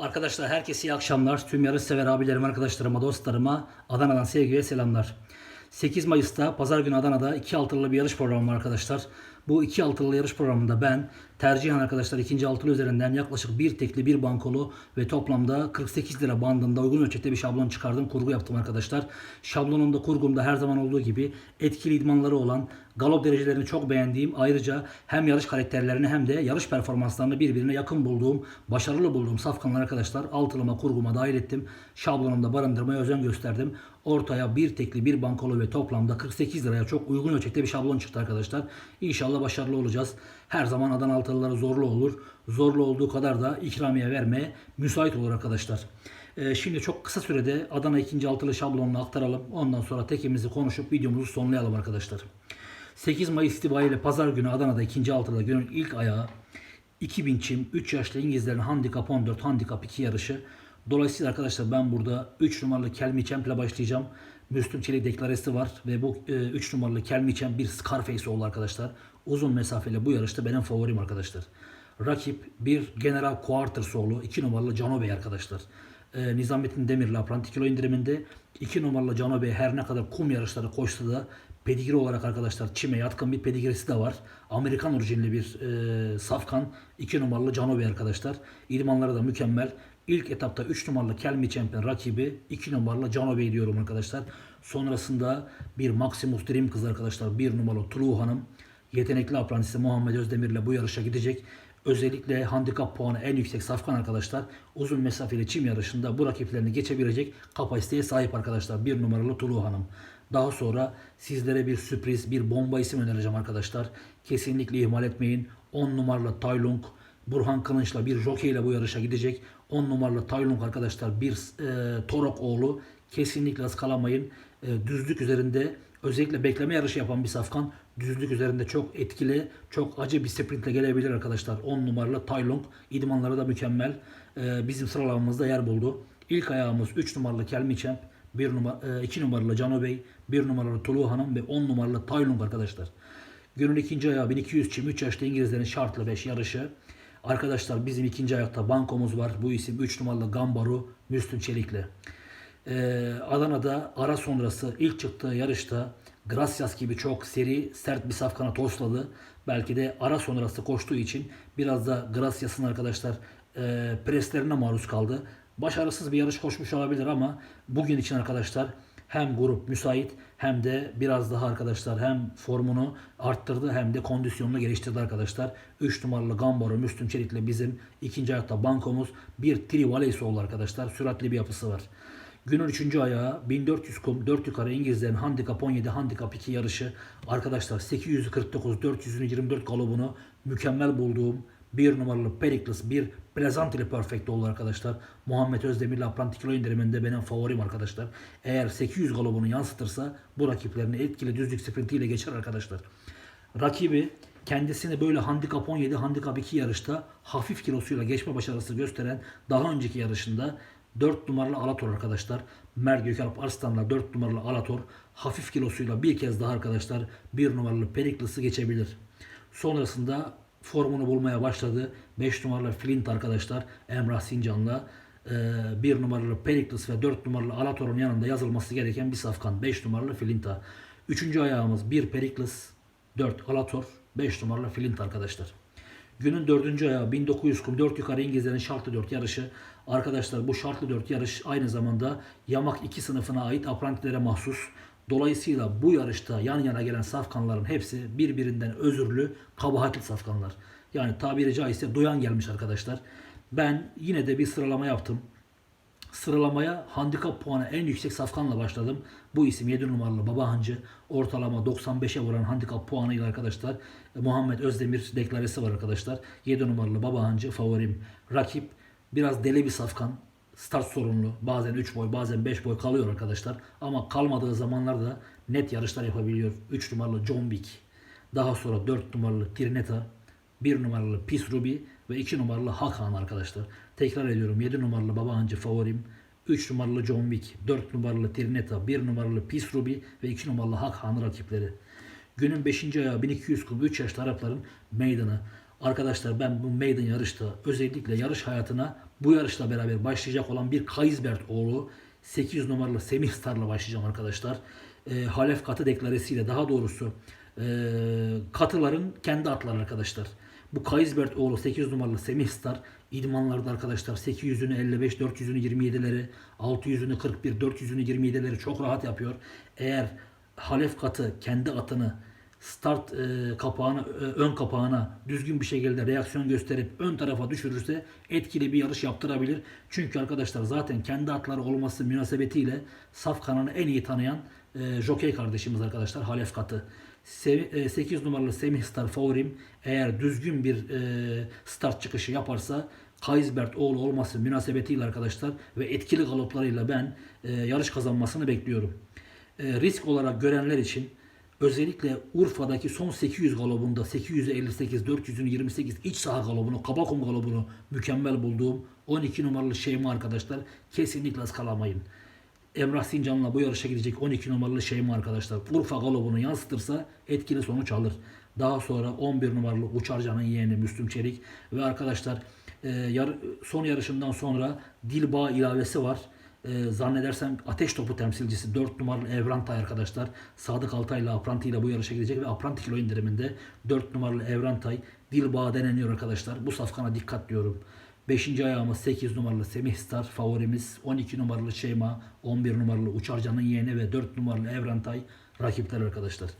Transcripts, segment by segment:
Arkadaşlar herkese iyi akşamlar. Tüm yarış sever abilerim, arkadaşlarıma, dostlarıma Adana'dan sevgi ve selamlar. 8 Mayıs'ta pazar günü Adana'da 2 altılı bir yarış programı var arkadaşlar. Bu 2 altılı yarış programında ben tercihen arkadaşlar ikinci altılı üzerinden yaklaşık bir tekli bir bankolu ve toplamda 48 lira bandında uygun ölçekte bir şablon çıkardım. Kurgu yaptım arkadaşlar. Şablonumda kurgumda her zaman olduğu gibi etkili idmanları olan galop derecelerini çok beğendiğim ayrıca hem yarış karakterlerini hem de yarış performanslarını birbirine yakın bulduğum, başarılı bulduğum safkanlar arkadaşlar altılıma kurguma dahil ettim. Şablonumda barındırmaya özen gösterdim. Ortaya bir tekli bir bankolu ve toplamda 48 liraya çok uygun ölçekte bir şablon çıktı arkadaşlar. İnşallah başarılı olacağız. Her zaman Adana altılıları zorlu olur. Zorlu olduğu kadar da ikramiye vermeye müsait olur arkadaşlar. Ee, şimdi çok kısa sürede Adana ikinci altılı şablonunu aktaralım. Ondan sonra tekimizi konuşup videomuzu sonlayalım arkadaşlar. 8 Mayıs itibariyle pazar günü Adana'da ikinci altıda günün ilk ayağı 2000 çim 3 yaşlı İngilizlerin handikap 14 handikap 2 yarışı. Dolayısıyla arkadaşlar ben burada 3 numaralı Kelmi Champ ile başlayacağım. Müslüm Çelik deklaresi var ve bu 3 numaralı Kelmi Champ bir Scarface oldu arkadaşlar. Uzun mesafeli bu yarışta benim favorim arkadaşlar. Rakip bir General Quartersoğlu 2 numaralı Cano Bey arkadaşlar. Ee, Nizamettin Demir'le apranti kilo indiriminde 2 numaralı Cano Bey her ne kadar kum yarışları koştu da pedigri olarak arkadaşlar çime yatkın bir pedigrisi de var. Amerikan orijinli bir e, safkan 2 numaralı Cano Bey arkadaşlar. İdmanları da mükemmel. İlk etapta 3 numaralı Kelmi Champion rakibi 2 numaralı Cano Bey diyorum arkadaşlar. Sonrasında bir Maximus Dream kız arkadaşlar 1 numaralı True Hanım. Yetenekli aprantisi Muhammed Özdemir'le bu yarışa gidecek. Özellikle handikap puanı en yüksek safkan arkadaşlar uzun mesafeli çim yarışında bu rakiplerini geçebilecek kapasiteye sahip arkadaşlar. Bir numaralı Tulu Hanım. Daha sonra sizlere bir sürpriz, bir bomba isim önereceğim arkadaşlar. Kesinlikle ihmal etmeyin. 10 numaralı Taylung Burhan Kılınç'la bir jockey ile bu yarışa gidecek. 10 numaralı Taylung arkadaşlar bir e, Torok oğlu. Kesinlikle ıskalamayın. E, düzlük üzerinde özellikle bekleme yarışı yapan bir safkan düzlük üzerinde çok etkili, çok acı bir sprintle gelebilir arkadaşlar. 10 numaralı Taylong idmanları da mükemmel. Ee, bizim sıralamamızda yer buldu. İlk ayağımız 3 numaralı Kelmi Champ, 1 numara, 2 numaralı Cano Bey, 1 numaralı Tulu Hanım ve 10 numaralı Taylong arkadaşlar. Günün ikinci ayağı 1200 çim 3 yaşlı İngilizlerin şartlı 5 yarışı. Arkadaşlar bizim ikinci ayakta bankomuz var. Bu isim 3 numaralı Gambaru Müslüm Çelik'le. Ee, Adana'da ara sonrası ilk çıktığı yarışta Gracias gibi çok seri, sert bir safkana tosladı. Belki de ara sonrası koştuğu için biraz da Gracias'ın arkadaşlar e, preslerine maruz kaldı. Başarısız bir yarış koşmuş olabilir ama bugün için arkadaşlar hem grup müsait hem de biraz daha arkadaşlar hem formunu arttırdı hem de kondisyonunu geliştirdi arkadaşlar. 3 numaralı Gambaro Müslüm Çelik'le bizim ikinci ayakta bankomuz bir Trivalesi oldu arkadaşlar. Süratli bir yapısı var. Günün 3. ayağı 1400 kum 4 yukarı İngilizlerin handikap 17 handikap 2 yarışı. Arkadaşlar 849 424 galobunu mükemmel bulduğum bir numaralı Pericles bir Plezantili Perfect oldu arkadaşlar. Muhammed Özdemir'le apranti kilo indiriminde benim favorim arkadaşlar. Eğer 800 galobunu yansıtırsa bu rakiplerini etkili düzlük sprintiyle geçer arkadaşlar. Rakibi kendisini böyle handikap 17 handikap 2 yarışta hafif kilosuyla geçme başarısı gösteren daha önceki yarışında 4 numaralı Alator arkadaşlar. Mert Gökalp Arslan'la 4 numaralı Alator hafif kilosuyla bir kez daha arkadaşlar 1 numaralı Periklis'i geçebilir. Sonrasında formunu bulmaya başladı. 5 numaralı Flint arkadaşlar Emrah Sincan'la 1 numaralı Periklis ve 4 numaralı Alator'un yanında yazılması gereken bir safkan. 5 numaralı Flint'a. 3. ayağımız 1 Periklis, 4 Alator, 5 numaralı Flint arkadaşlar. Günün dördüncü ayağı 1900 kum 4 yukarı İngilizlerin şartlı 4 yarışı. Arkadaşlar bu şartlı 4 yarış aynı zamanda Yamak 2 sınıfına ait aprantilere mahsus. Dolayısıyla bu yarışta yan yana gelen safkanların hepsi birbirinden özürlü, kabahatli safkanlar. Yani tabiri caizse duyan gelmiş arkadaşlar. Ben yine de bir sıralama yaptım. Sıralamaya handikap puanı en yüksek safkanla başladım. Bu isim 7 numaralı Baba Hancı. Ortalama 95'e vuran handikap puanıyla arkadaşlar. Muhammed Özdemir deklaresi var arkadaşlar. 7 numaralı Baba Hancı favorim. Rakip biraz deli bir safkan. Start sorunlu. Bazen 3 boy bazen 5 boy kalıyor arkadaşlar. Ama kalmadığı zamanlarda net yarışlar yapabiliyor. 3 numaralı John Wick. Daha sonra 4 numaralı Trineta. 1 numaralı Pis Ruby ve 2 numaralı Hakan arkadaşlar. Tekrar ediyorum 7 numaralı Baba Hancı favorim. 3 numaralı John Wick, 4 numaralı Trineta, 1 numaralı Pis Ruby ve 2 numaralı Hakan rakipleri. Günün 5. ayağı 1200 kum 3 yaşlı Arapların meydanı. Arkadaşlar ben bu meydan yarışta özellikle yarış hayatına Bu yarışla beraber başlayacak olan bir Kaysbert oğlu 800 numaralı Semih Star'la başlayacağım arkadaşlar. E, Halef katı deklaresiyle daha doğrusu e, katıların kendi atları arkadaşlar. Bu Kaysbert oğlu 800 numaralı Semih Star idmanlarda arkadaşlar 800'ünü 55, 400'ünü 27'leri, 600'ünü 41, 400'ünü 27'leri çok rahat yapıyor. Eğer Halef katı kendi atını start e, kapağına, e, ön kapağına düzgün bir şekilde reaksiyon gösterip ön tarafa düşürürse etkili bir yarış yaptırabilir. Çünkü arkadaşlar zaten kendi atları olması münasebetiyle Safkan'ı en iyi tanıyan e, Jockey kardeşimiz arkadaşlar Halef Katı. Se- e, 8 numaralı Semih Star favorim eğer düzgün bir e, start çıkışı yaparsa Kaysbert oğlu olması münasebetiyle arkadaşlar ve etkili galoplarıyla ben e, yarış kazanmasını bekliyorum. Risk olarak görenler için özellikle Urfa'daki son 800 galobunda 858, 400'ünü 28 iç saha galobunu, Kabakum galobunu mükemmel bulduğum 12 numaralı Şeyma arkadaşlar kesinlikle ıskalamayın. Emrah Sincan'la bu yarışa gidecek 12 numaralı Şeyma arkadaşlar. Urfa galobunu yansıtırsa etkili sonuç alır. Daha sonra 11 numaralı Uçarcan'ın yeğeni Müslüm Çelik ve arkadaşlar e, son yarışından sonra Dilbağ ilavesi var. E, zannedersem ateş topu temsilcisi 4 numaralı Evrantay arkadaşlar. Sadık Altay ile Apranti ile bu yarışa gidecek ve Apranti kilo indiriminde 4 numaralı Evrantay Dilbağ deneniyor arkadaşlar. Bu safkana dikkat diyorum. 5. ayağımız 8 numaralı Semih Star favorimiz. 12 numaralı Şeyma, 11 numaralı Uçarcan'ın yeğeni ve 4 numaralı Evrantay rakipler arkadaşlar.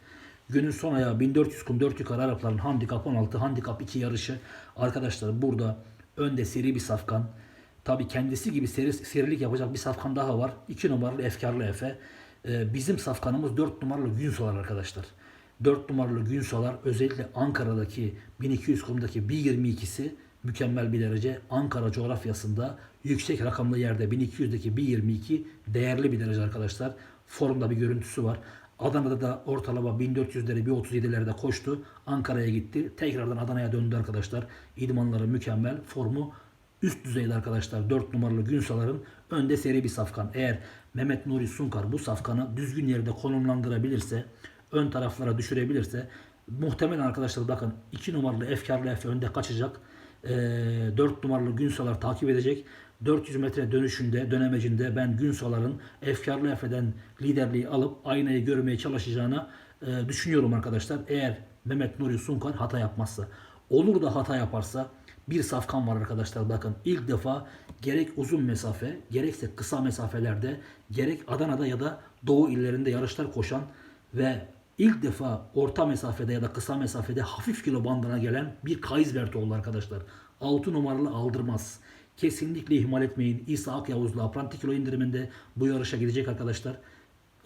Günün son ayağı 1400 kum 4 yukarı Arapların handikap 16, handikap 2 yarışı. Arkadaşlar burada önde seri bir safkan. Tabi kendisi gibi seri, serilik yapacak bir safkan daha var. 2 numaralı Efkarlı Efe. Ee, bizim safkanımız 4 numaralı Günsolar arkadaşlar. 4 numaralı Günsolar özellikle Ankara'daki 1200 kumdaki 1.22'si mükemmel bir derece. Ankara coğrafyasında yüksek rakamlı yerde 1200'deki 1.22 değerli bir derece arkadaşlar. Formda bir görüntüsü var. Adana'da da ortalama 1400'leri 1.37'lerde koştu. Ankara'ya gitti. Tekrardan Adana'ya döndü arkadaşlar. İdmanları mükemmel. Formu üst düzeyde arkadaşlar 4 numaralı Günsalar'ın önde seri bir safkan. Eğer Mehmet Nuri Sunkar bu safkanı düzgün yerde konumlandırabilirse, ön taraflara düşürebilirse muhtemelen arkadaşlar bakın 2 numaralı Efkarlı Efe önde kaçacak. Ee, 4 numaralı Günsalar takip edecek. 400 metre dönüşünde, dönemecinde ben Günsalar'ın Efkarlı Efe'den liderliği alıp aynayı görmeye çalışacağını e, düşünüyorum arkadaşlar. Eğer Mehmet Nuri Sunkar hata yapmazsa. Olur da hata yaparsa bir safkan var arkadaşlar bakın ilk defa gerek uzun mesafe gerekse kısa mesafelerde gerek Adana'da ya da Doğu illerinde yarışlar koşan ve ilk defa orta mesafede ya da kısa mesafede hafif kilo bandına gelen bir Kaysbert oldu arkadaşlar. 6 numaralı aldırmaz. Kesinlikle ihmal etmeyin. İsa Akyavuz'la Apranti kilo indiriminde bu yarışa gidecek arkadaşlar.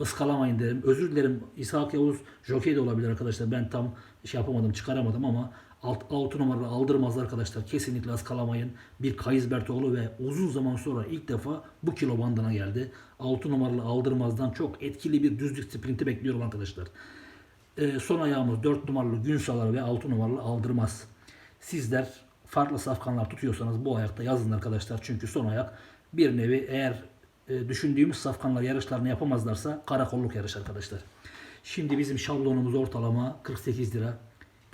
Iskalamayın derim. Özür dilerim. İshak Yavuz jokey de olabilir arkadaşlar. Ben tam şey yapamadım, çıkaramadım ama alt, 6 numaralı aldırmaz arkadaşlar. Kesinlikle ıskalamayın. Bir Kaysbertoğlu ve uzun zaman sonra ilk defa bu kilo bandına geldi. 6 numaralı aldırmazdan çok etkili bir düzlük sprinti bekliyorum arkadaşlar. Ee, son ayağımız 4 numaralı Günsalar ve 6 numaralı aldırmaz. Sizler farklı safkanlar tutuyorsanız bu ayakta yazın arkadaşlar. Çünkü son ayak bir nevi eğer e, düşündüğümüz safkanlar yarışlarını yapamazlarsa karakolluk yarış arkadaşlar. Şimdi bizim şablonumuz ortalama 48 lira.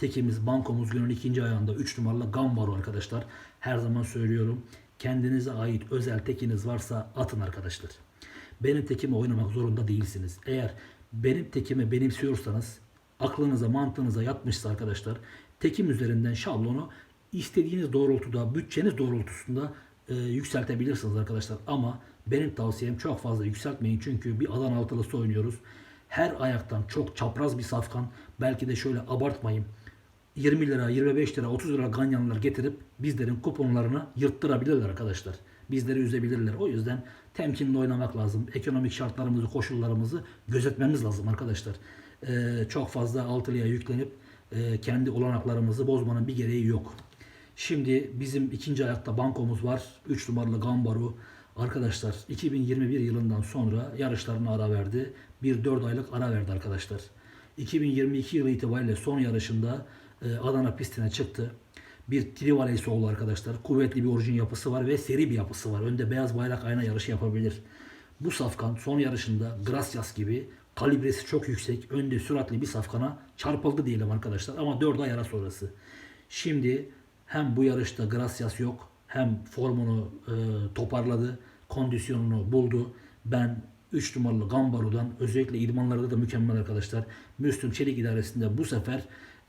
Tekimiz bankomuz günün ikinci ayağında 3 numaralı Gambaro arkadaşlar. Her zaman söylüyorum. Kendinize ait özel tekiniz varsa atın arkadaşlar. Benim tekimi oynamak zorunda değilsiniz. Eğer benim tekimi benimsiyorsanız aklınıza mantığınıza yatmışsa arkadaşlar tekim üzerinden şablonu istediğiniz doğrultuda bütçeniz doğrultusunda e, yükseltebilirsiniz arkadaşlar. Ama benim tavsiyem çok fazla yükseltmeyin. Çünkü bir alan altılısı oynuyoruz. Her ayaktan çok çapraz bir safkan. Belki de şöyle abartmayayım. 20 lira, 25 lira, 30 lira ganyanlar getirip bizlerin kuponlarını yırttırabilirler arkadaşlar. Bizleri üzebilirler. O yüzden temkinli oynamak lazım. Ekonomik şartlarımızı, koşullarımızı gözetmemiz lazım arkadaşlar. Ee, çok fazla altılıya yüklenip e, kendi olanaklarımızı bozmanın bir gereği yok. Şimdi bizim ikinci ayakta bankomuz var. 3 numaralı Gambaru. Arkadaşlar 2021 yılından sonra yarışlarına ara verdi. Bir 4 aylık ara verdi arkadaşlar. 2022 yılı itibariyle son yarışında e, Adana pistine çıktı. Bir Trivalesi oldu arkadaşlar. Kuvvetli bir orijin yapısı var ve seri bir yapısı var. Önde beyaz bayrak ayna yarışı yapabilir. Bu safkan son yarışında Gracias gibi kalibresi çok yüksek, önde süratli bir safkana çarpıldı diyelim arkadaşlar. Ama 4 ay ara sonrası. Şimdi hem bu yarışta Gracias yok hem formunu e, toparladı, kondisyonunu buldu. Ben 3 numaralı Gambaru'dan özellikle idmanlarda da mükemmel arkadaşlar. Müslüm Çelik idaresinde bu sefer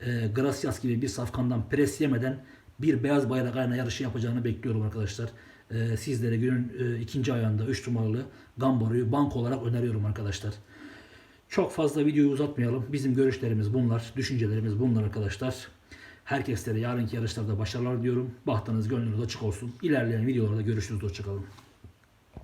e, Gracias gibi bir safkandan pres yemeden bir beyaz bayrak ayna yarışı yapacağını bekliyorum arkadaşlar. E, sizlere günün e, ikinci ayağında 3 numaralı Gambaru'yu bank olarak öneriyorum arkadaşlar. Çok fazla videoyu uzatmayalım. Bizim görüşlerimiz bunlar, düşüncelerimiz bunlar arkadaşlar. Herkeslere yarınki yarışlarda başarılar diyorum. Bahtınız gönlünüz açık olsun. İlerleyen videolarda görüşürüz. Hoşçakalın.